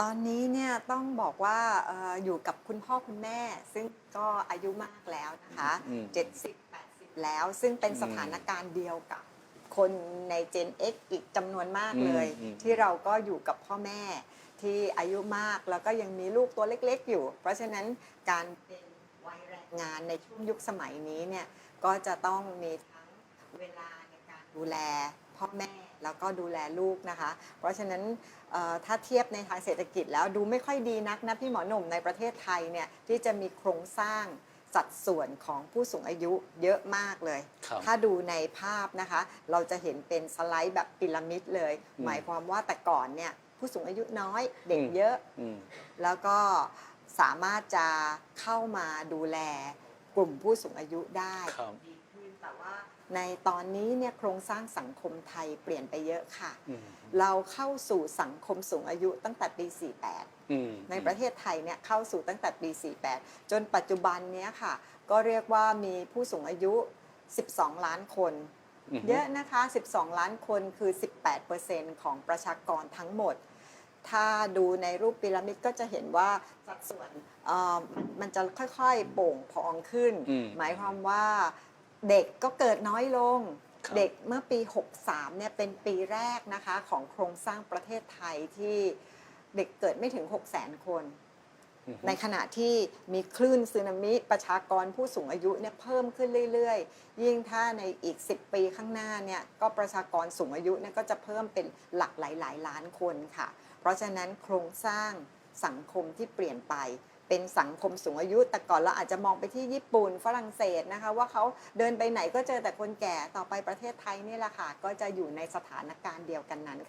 ตอนนี้เนี่ยต้องบอกว่าเอ่ออยู่กับคุณพ่อคุณแม่ ซึ่งก็อายุมากแล้วนะคะอืม 70 80 แล้ว ซึ่งเป็นอืมสถานการณ์เดียวกับคนใน Gen X อีกจำนวนมากเลย อืมอืม ที่เราก็อยู่กับพ่อแม่ที่อายุมากแล้วก็ยังมีลูกตัวเล็กๆอยู่ เพราะฉะนั้นการเป็นวัยแรงงานในช่วงยุคสมัยนี้เนี่ยก็จะต้องมีทั้งเวลาในการดูแล พ่อแม่แล้วก็ดูแลลูกนะคะ เพราะฉะนั้นเอ่อถ้าเทียบในทางเศรษฐกิจแล้วดูไม่ค่อยดีนักนะพี่หมอหนุ่มในประเทศไทยเนี่ยที่จะมีโครงสร้างสัดส่วนของผู้สูงอายุเยอะมากเลยครับถ้าดูในภาพนะคะ เราจะเห็นเป็นสไลด์แบบพีระมิดเลยอืมหมายความว่าแต่ก่อนเนี่ยผู้สูงอายุน้อยเด็กอืมเยอะอืมแล้วก็สามารถจะเข้ามาดูแล กลุ่มผู้สูงอายุได้ ครับดีขึ้นแต่ว่าในตอนนี้เนี่ยโครงสร้างสังคมไทยเปลี่ยนไปเยอะค่ะ อืมเราเข้าสู่สังคมสูงอายุตั้งแต่ปี 48 อืมในประเทศไทยเนี่ยเข้าสู่ตั้งแต่ปี 48 จนปัจจุบันเนี้ยค่ะ ก็เรียกว่ามีผู้สูงอายุ 12 ล้านคนอืมเยอะนะคะ 12 ล้านคนคือ 18%ของประชากรทั้งหมด ถ้าดูในรูปพีระมิดก็จะเห็นว่าสัดส่วนเอ่อมันมันจะค่อยๆโป่งพองขึ้น อืมหมายความว่าเด็กก็เกิดน้อยลง ครับเด็กเมื่อปี 63เนี่ยเป็นปีแรกนะคะของโครงสร้างประเทศไทยที่เด็กเกิดไม่ถึง 6 0 0 0 0 0 คนอืม ในขณะที่มีคลื่นสึนามิประชากรผู้สูงอายุเนี่ยเพิ่มขึ้นเรื่อยๆ ยิ่งถ้าในอีก 10 ปีข้างหน้าเนี่ยก็ประชากรสูงอายุเนี่ยก็จะเพิ่มเป็นหลักหลายๆล้านคนค่ะ เพราะฉะนั้นโครงสร้างสังคมที่เปลี่ยนไปเป็นสังคมสูงอายุ แต่ก่อนเราอาจจะมองไปที่ญี่ปุ่นฝรั่งเศสนะคะ ว่าเขาเดินไปไหนก็เจอแต่คนแก่ต่อไปประเทศไทยนี่แหละค่ะ ก็จะอยู่ในสถานการณ์เดียวกันนั้นค่ะ